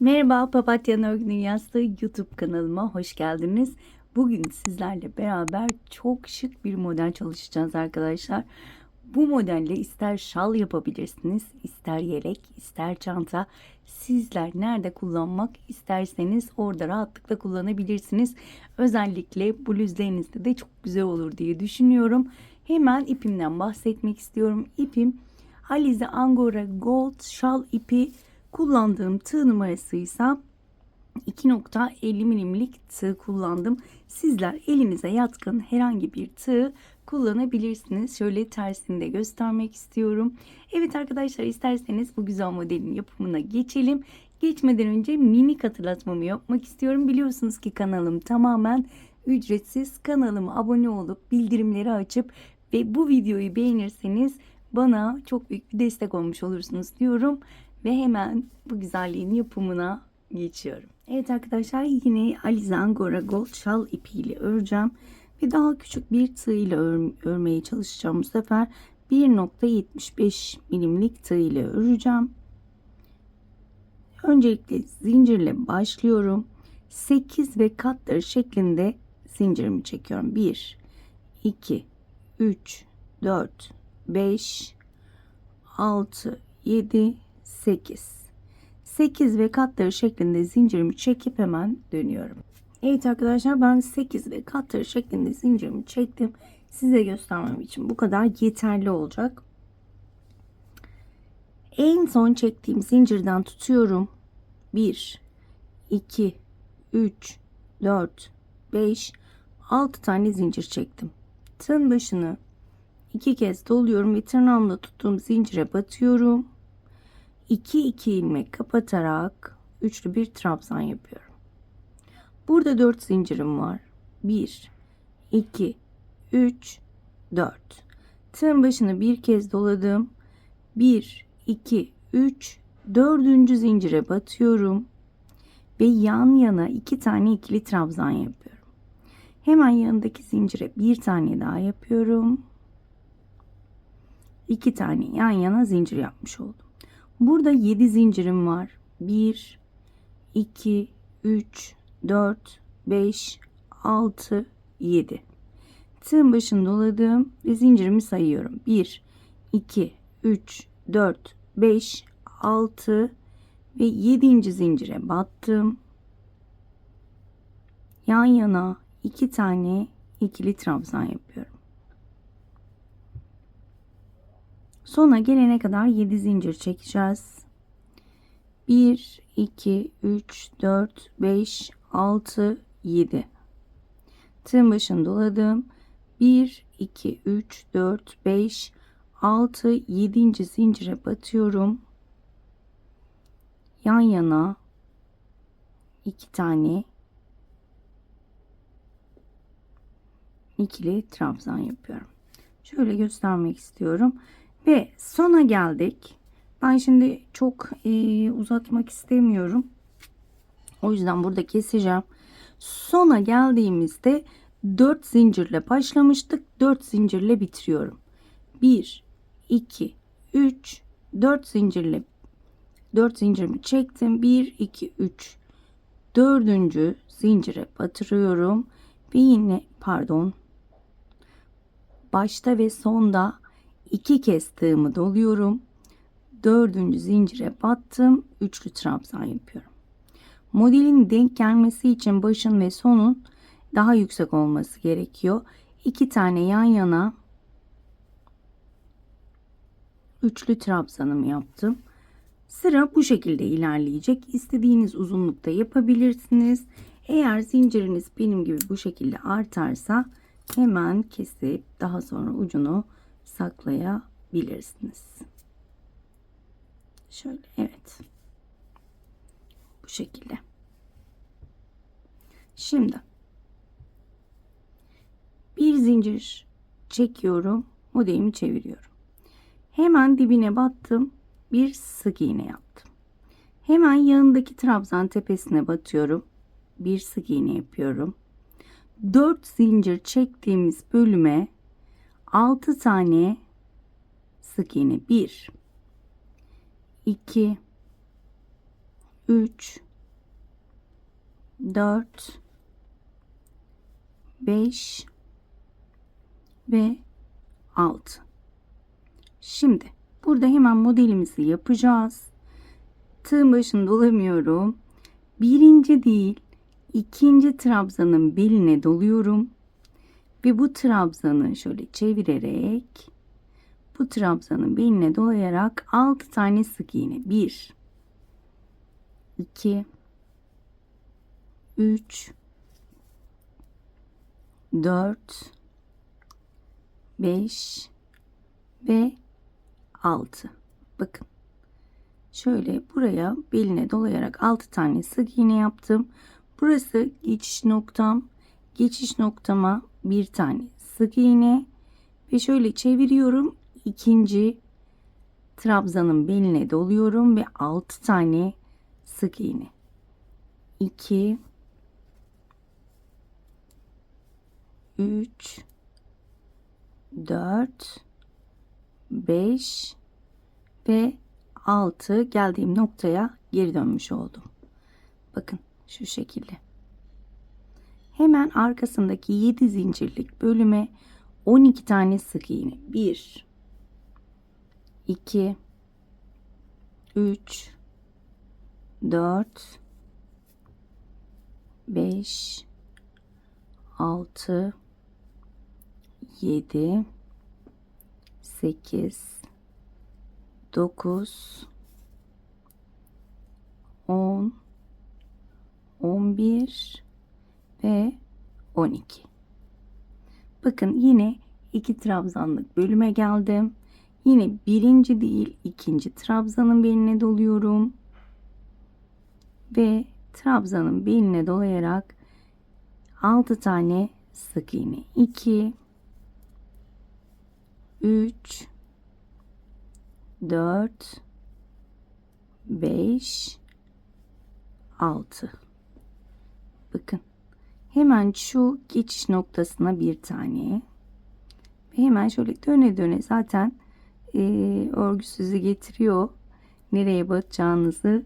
Merhaba Papatya'nın Örgü Dünyası YouTube kanalıma hoş geldiniz. Bugün sizlerle beraber çok şık bir model çalışacağız arkadaşlar. Bu modelle ister şal yapabilirsiniz, ister yelek, ister çanta. Sizler nerede kullanmak isterseniz orada rahatlıkla kullanabilirsiniz. Özellikle bluzlarınızda de çok güzel olur diye düşünüyorum. Hemen ipimden bahsetmek istiyorum. İpim Alize Angora Gold şal ipi kullandığım tığ numarası ise 2.50 milimlik tığ kullandım. Sizler elinize yatkın herhangi bir tığ kullanabilirsiniz. Şöyle tersini de göstermek istiyorum. Evet arkadaşlar isterseniz bu güzel modelin yapımına geçelim. Geçmeden önce minik hatırlatmamı yapmak istiyorum. Biliyorsunuz ki kanalım tamamen ücretsiz. Kanalıma abone olup bildirimleri açıp ve bu videoyu beğenirseniz bana çok büyük bir destek olmuş olursunuz diyorum ve hemen bu güzelliğin yapımına geçiyorum. Evet arkadaşlar yine Alize Angora Gold şal ipiyle öreceğim ve daha küçük bir tığ ile ör, örmeye çalışacağım bu sefer 1.75 milimlik tığ ile öreceğim. Öncelikle zincirle başlıyorum. 8 ve katları şeklinde zincirimi çekiyorum. 1 2 3 4 5 6 7 8 8 ve katları şeklinde zincirimi çekip hemen dönüyorum. Evet arkadaşlar ben 8 ve katları şeklinde zincirimi çektim. Size göstermem için bu kadar yeterli olacak. En son çektiğim zincirden tutuyorum. 1 2 3 4 5 6 tane zincir çektim. Tığın başını iki kez doluyorum ve tırnağımla tuttuğum zincire batıyorum. 2 2 ilmek kapatarak üçlü bir trabzan yapıyorum. Burada 4 zincirim var. 1 2 3 4. Tığın başını bir kez doladım. 1 2 3 dördüncü zincire batıyorum ve yan yana iki tane ikili trabzan yapıyorum. Hemen yanındaki zincire bir tane daha yapıyorum. İki tane yan yana zincir yapmış oldum. Burada 7 zincirim var. 1 2 3 4 5 6 7. Tığın başını doladım ve zincirimi sayıyorum. 1 2 3 4 5 6 ve 7. zincire battım. Yan yana iki tane ikili trabzan yapıyorum. Sona gelene kadar 7 zincir çekeceğiz. 1 2 3 4 5 6 7. Tığın başını doladım. 1 2 3 4 5 6 7. zincire batıyorum. Yan yana iki tane ikili trabzan yapıyorum. Şöyle göstermek istiyorum. Ve sona geldik. Ben şimdi çok e, uzatmak istemiyorum. O yüzden burada keseceğim. Sona geldiğimizde 4 zincirle başlamıştık. 4 zincirle bitiriyorum. 1 2 3 4 zincirle 4 zincirimi çektim. 1 2 3 dördüncü zincire batırıyorum ve yine pardon başta ve sonda iki kez tığımı doluyorum. Dördüncü zincire battım. Üçlü trabzan yapıyorum. Modelin denk gelmesi için başın ve sonun daha yüksek olması gerekiyor. İki tane yan yana üçlü trabzanımı yaptım. Sıra bu şekilde ilerleyecek. İstediğiniz uzunlukta yapabilirsiniz. Eğer zinciriniz benim gibi bu şekilde artarsa hemen kesip daha sonra ucunu saklayabilirsiniz. Şöyle evet. Bu şekilde. Şimdi bir zincir çekiyorum. Modelimi çeviriyorum. Hemen dibine battım. Bir sık iğne yaptım. Hemen yanındaki trabzan tepesine batıyorum. Bir sık iğne yapıyorum. 4 zincir çektiğimiz bölüme 6 tane sık iğne. 1 2 3 4 5 ve 6 şimdi burada hemen modelimizi yapacağız. Tığın başını dolamıyorum. Birinci değil ikinci trabzanın beline doluyorum ve bu trabzanı şöyle çevirerek bu trabzanın beline dolayarak 6 tane sık iğne. 1 2 3 4 5 ve 6 bakın şöyle buraya beline dolayarak 6 tane sık iğne yaptım. Burası geçiş noktam geçiş noktama bir tane sık iğne ve şöyle çeviriyorum ikinci trabzanın beline doluyorum ve 6 tane sık iğne 2 3 4 5 ve 6 geldiğim noktaya geri dönmüş oldum. Bakın şu şekilde. Hemen arkasındaki 7 zincirlik bölüme 12 tane sık iğne. 1 2 3 4 5 6 7 8 9 10 11 ve 12 bakın yine iki trabzanlık bölüme geldim. Yine birinci değil ikinci trabzanın beline doluyorum. Ve trabzanın beline dolayarak 6 tane sık iğne. 2 3 4 5 6 bakın hemen şu geçiş noktasına bir tane. Ve hemen şöyle döne döne zaten e, örgü sizi getiriyor. Nereye batacağınızı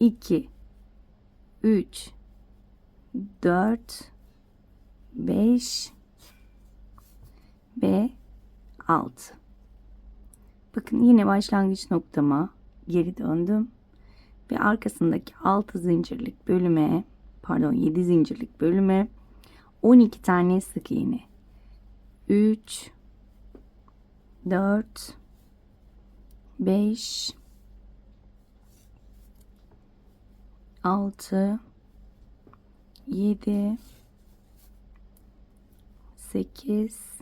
2 3 4 5 ve 6 bakın yine başlangıç noktama geri döndüm. Ve arkasındaki 6 zincirlik bölüme pardon 7 zincirlik bölüme. 12 tane sık iğne. 3 4 5 6 7 8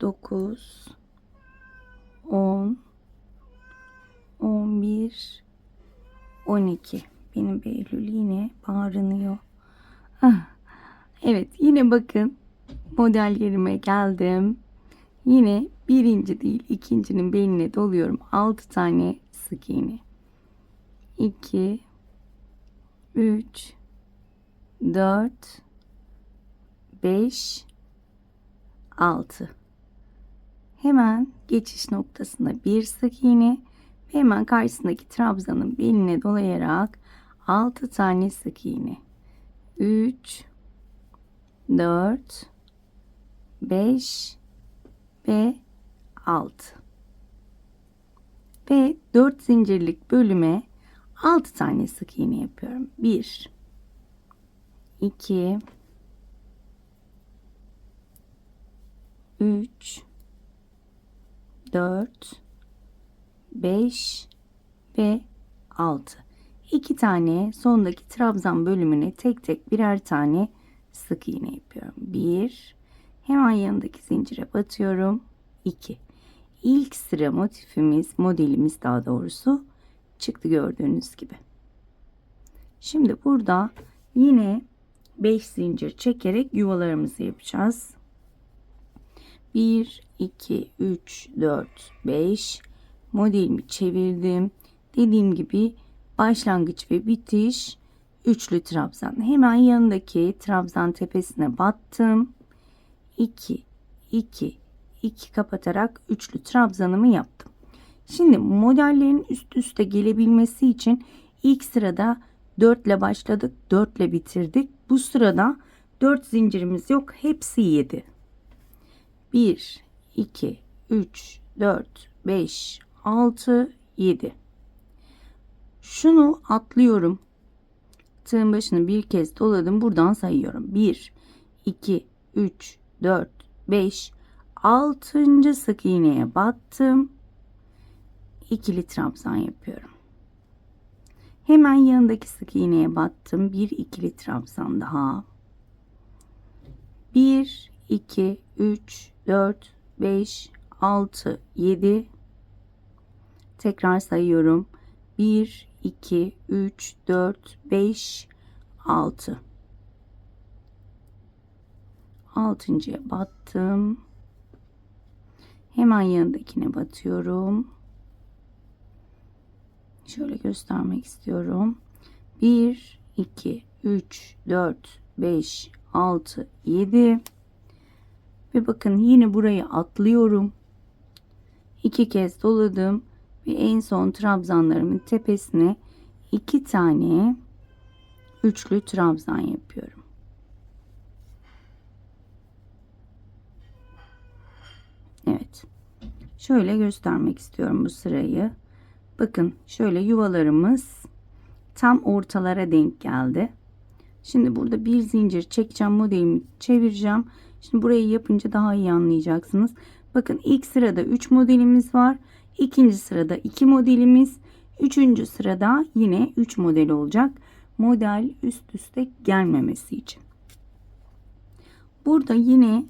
9 10 11 12 benim Behlül yine bağırınıyor. Ah, evet yine bakın model yerime geldim. Yine birinci değil ikincinin beline doluyorum. 6 tane sık iğne. 2 3 4 5 6 hemen geçiş noktasına bir sık iğne ve hemen karşısındaki trabzanın beline dolayarak 6 tane sık iğne. 3 4 5 ve 6 ve 4 zincirlik bölüme 6 tane sık iğne yapıyorum. 1 2 3 4 5 ve 6 2 tane sondaki trabzan bölümüne tek tek birer tane sık iğne yapıyorum. 1 hemen yanındaki zincire batıyorum. 2 ilk sıra motifimiz modelimiz daha doğrusu çıktı gördüğünüz gibi. Şimdi burada yine 5 zincir çekerek yuvalarımızı yapacağız. 1 2 3 4 5 modelimi çevirdim. Dediğim gibi başlangıç ve bitiş üçlü trabzan hemen yanındaki trabzan tepesine battım 2 2 2 kapatarak üçlü trabzanımı yaptım şimdi modellerin üst üste gelebilmesi için ilk sırada 4 ile başladık. 4 ile bitirdik. Bu sırada 4 zincirimiz yok. Hepsi 7. 1, 2, 3, 4, 5, 6, 7. Şunu atlıyorum. Tığın başını bir kez doladım. Buradan sayıyorum. 1, 2, 3, 4, 5, 6. sık iğneye battım. İkili trabzan yapıyorum. Hemen yanındaki sık iğneye battım. Bir ikili trabzan daha. 1, 2, 3, 4, 5, 6, 7. Tekrar sayıyorum. 1, 2, 3, 4, 5, 6. Altıncıya battım. Hemen yanındakine batıyorum. Şöyle göstermek istiyorum. 1, 2, 3, 4, 5, 6, 7. Ve bakın yine burayı atlıyorum. İki kez doladım. Ve en son trabzanlarımın tepesine iki tane üçlü trabzan yapıyorum. Evet. Şöyle göstermek istiyorum bu sırayı. Bakın şöyle yuvalarımız tam ortalara denk geldi. Şimdi burada bir zincir çekeceğim modelimi çevireceğim. Şimdi burayı yapınca daha iyi anlayacaksınız. Bakın ilk sırada 3 modelimiz var. İkinci sırada 2 modelimiz. Üçüncü sırada yine 3 model olacak. Model üst üste gelmemesi için. Burada yine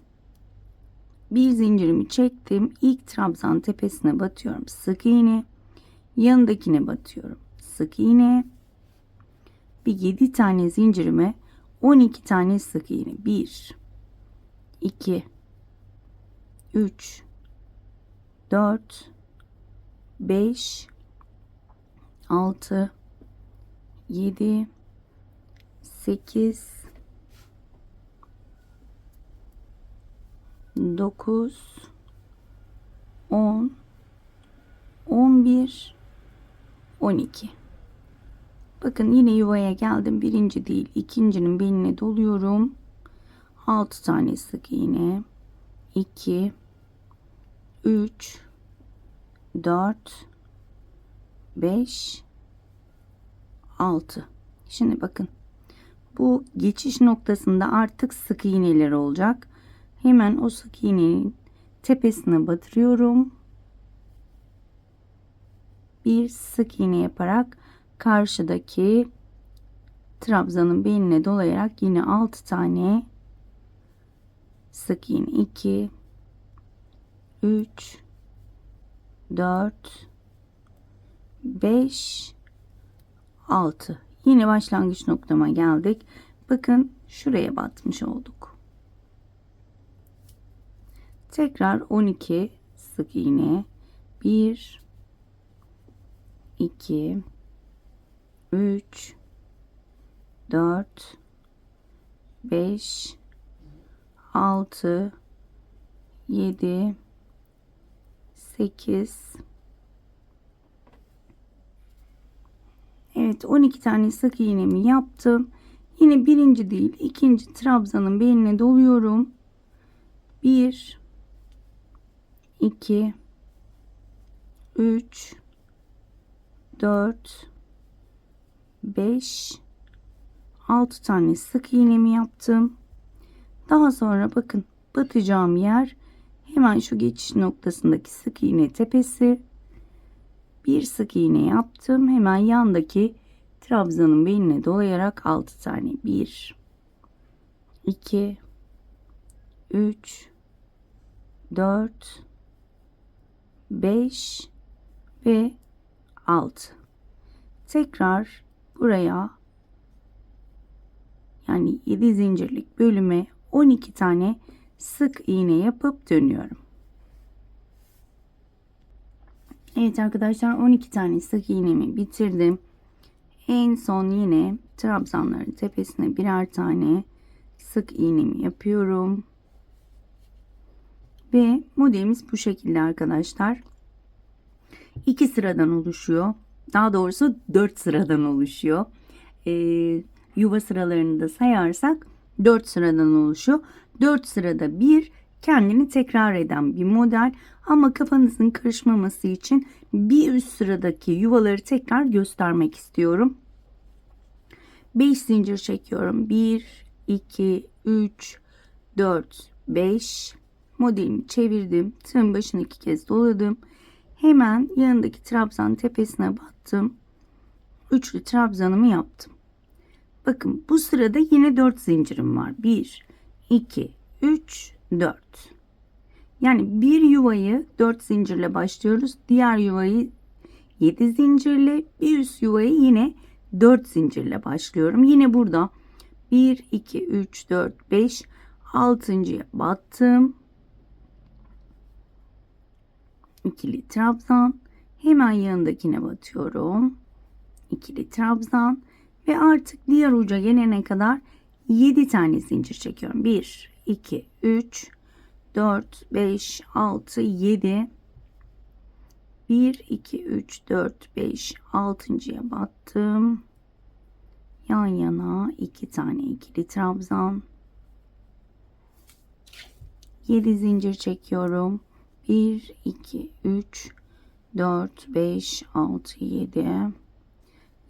bir zincirimi çektim. İlk trabzan tepesine batıyorum. Sık iğne. Yanındakine batıyorum. Sık iğne. Bir 7 tane zincirime 12 tane sık iğne. 1 2 3 4 5 6 7 8 9 10 11 12 Bakın yine yuvaya geldim. Birinci değil, ikincinin beline doluyorum. 6 tane sık iğne. 2 3 4 5 6 Şimdi bakın. Bu geçiş noktasında artık sık iğneler olacak. Hemen o sık iğnenin tepesine batırıyorum. Bir sık iğne yaparak karşıdaki trabzanın beline dolayarak yine 6 tane sık iğne 2 3 4 5 6 yine başlangıç noktama geldik. Bakın şuraya batmış olduk. Tekrar 12 sık iğne. 1 2 3 4 5 6 7 8 Evet 12 tane sık iğnemi yaptım. Yine birinci değil ikinci trabzanın beline doluyorum. 1 2 3 4 5 6 tane sık iğnemi yaptım. Daha sonra bakın batacağım yer hemen şu geçiş noktasındaki sık iğne tepesi. Bir sık iğne yaptım. Hemen yandaki trabzanın beline dolayarak 6 tane 1 2 3 4 5 ve 6 tekrar buraya yani 7 zincirlik bölüme 12 tane sık iğne yapıp dönüyorum. Evet arkadaşlar 12 tane sık iğnemi bitirdim. En son yine trabzanların tepesine birer tane sık iğnemi yapıyorum. Ve modelimiz bu şekilde arkadaşlar. 2 sıradan oluşuyor. Daha doğrusu 4 sıradan oluşuyor. e, yuva sıralarını da sayarsak 4 sıradan oluşuyor. 4 sırada bir kendini tekrar eden bir model ama kafanızın karışmaması için bir üst sıradaki yuvaları tekrar göstermek istiyorum. 5 zincir çekiyorum. 1, 2, 3, 4, 5. Modelimi çevirdim. Tığın başını iki kez doladım. Hemen yanındaki trabzan tepesine battım. Üçlü trabzanımı yaptım. Bakın bu sırada yine 4 zincirim var. 1, 2, 3, 4. Yani bir yuvayı 4 zincirle başlıyoruz. Diğer yuvayı 7 zincirle, bir üst yuvayı yine 4 zincirle başlıyorum. Yine burada 1, 2, 3, 4, 5, 6.ya battım. İkili trabzan. Hemen yanındakine batıyorum. İkili trabzan. Ve artık diğer uca gelene kadar 7 tane zincir çekiyorum. 1, 2, 3, 4, 5, 6, 7. 1, 2, 3, 4, 5, 6.ya battım. Yan yana 2 tane ikili trabzan. 7 zincir çekiyorum. 1, 2, 3, 4, 5, 6, 7.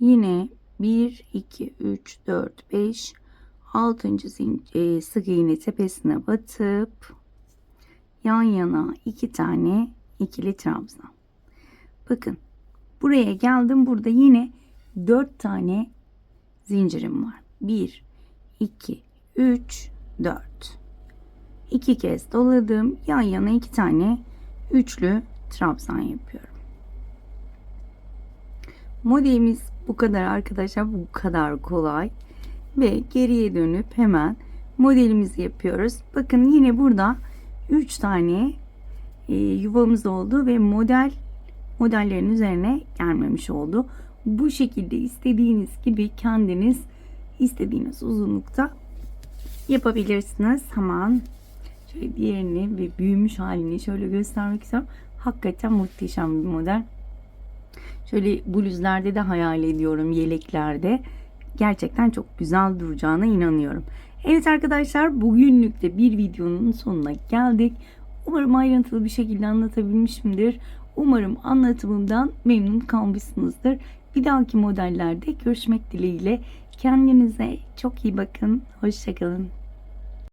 Yine 1, 2, 3, 4, 5, 6. zincir, e, sık iğne tepesine batıp yan yana 2 tane ikili trabzan. Bakın buraya geldim. Burada yine 4 tane zincirim var. 1, 2, 3, 4. 2 kez doladım. Yan yana 2 tane üçlü trabzan yapıyorum. Modelimiz bu kadar arkadaşlar. Bu kadar kolay. Ve geriye dönüp hemen modelimizi yapıyoruz. Bakın yine burada 3 tane e, yuvamız oldu ve model modellerin üzerine gelmemiş oldu. Bu şekilde istediğiniz gibi kendiniz istediğiniz uzunlukta yapabilirsiniz. Hemen şöyle diğerini ve büyümüş halini şöyle göstermek istiyorum. Hakikaten muhteşem bir model. Şöyle bluzlerde de hayal ediyorum, yeleklerde. Gerçekten çok güzel duracağına inanıyorum. Evet arkadaşlar bugünlük de bir videonun sonuna geldik. Umarım ayrıntılı bir şekilde anlatabilmişimdir. Umarım anlatımımdan memnun kalmışsınızdır. Bir dahaki modellerde görüşmek dileğiyle. Kendinize çok iyi bakın. Hoşçakalın.